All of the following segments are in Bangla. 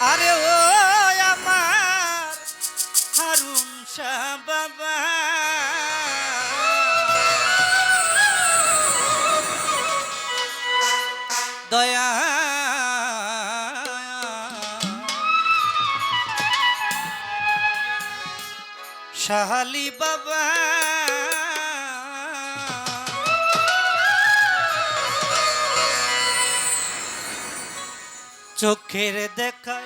আরে ও আমার হারুন শাহ বাবা। দয়া। শাহালি বাবা। চোখের দেখায়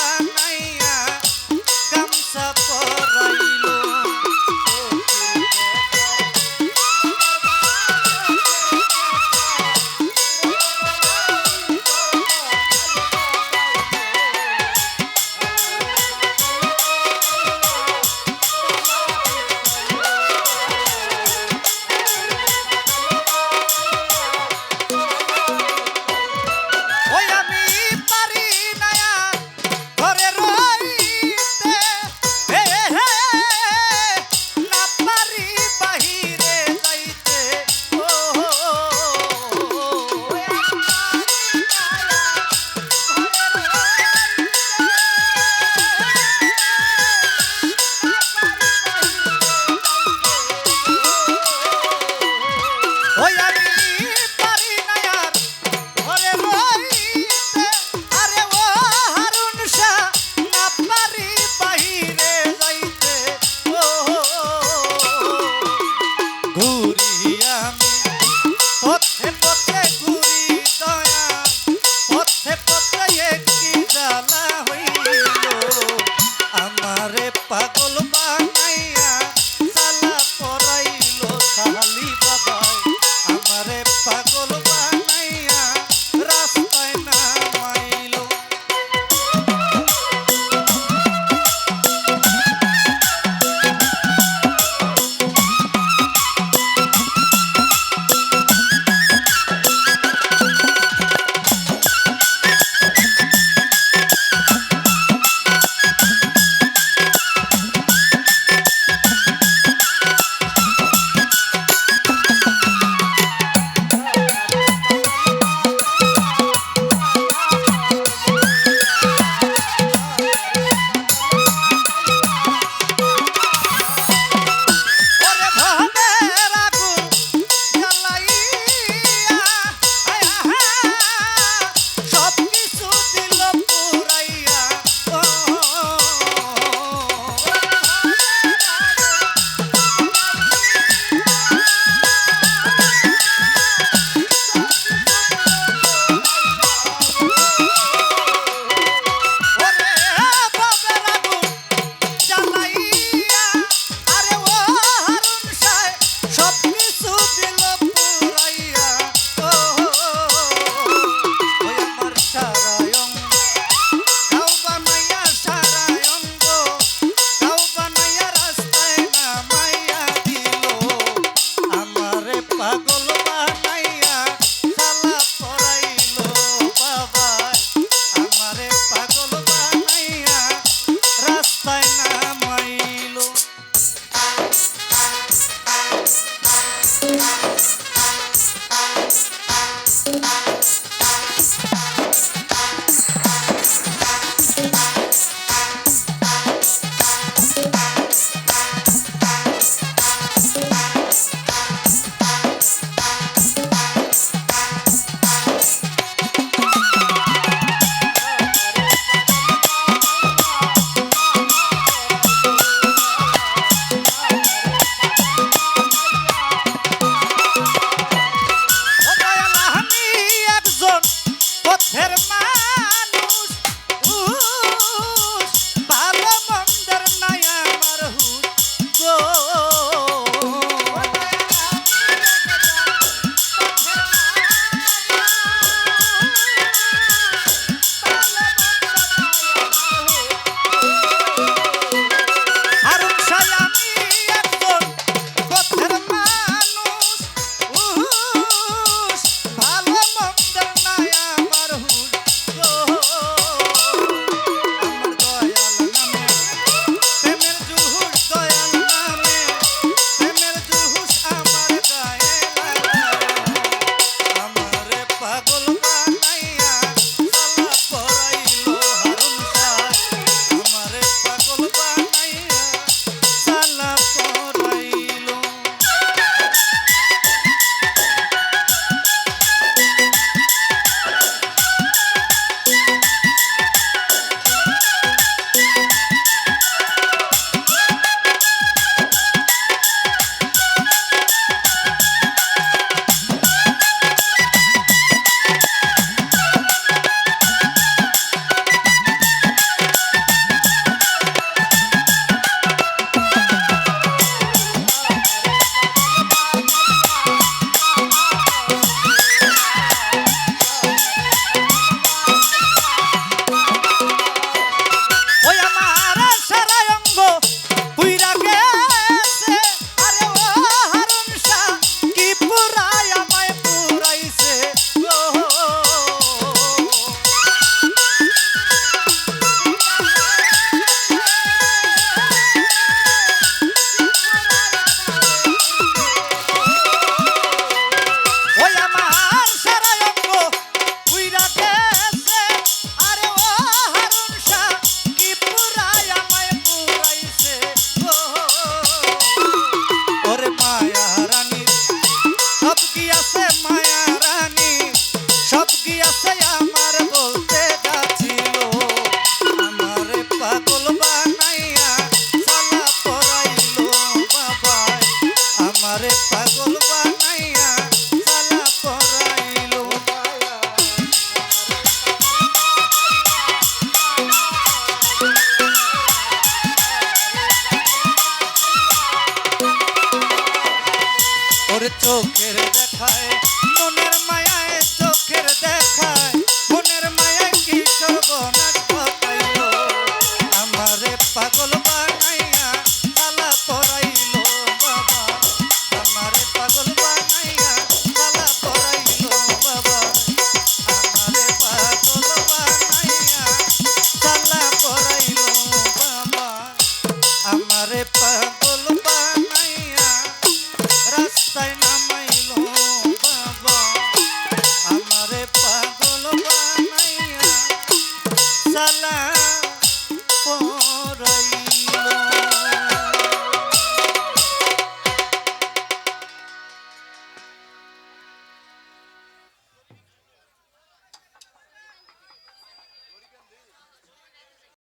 তোরা আমায় সব গিয়াছে আমার বলতে যাচ্ছিল আমারে পাগল বানাইয়া সালা পরাইলো বাবা আমারে পাগল বানাইয়া সালা পরাইলো ওর চোখের দেখায়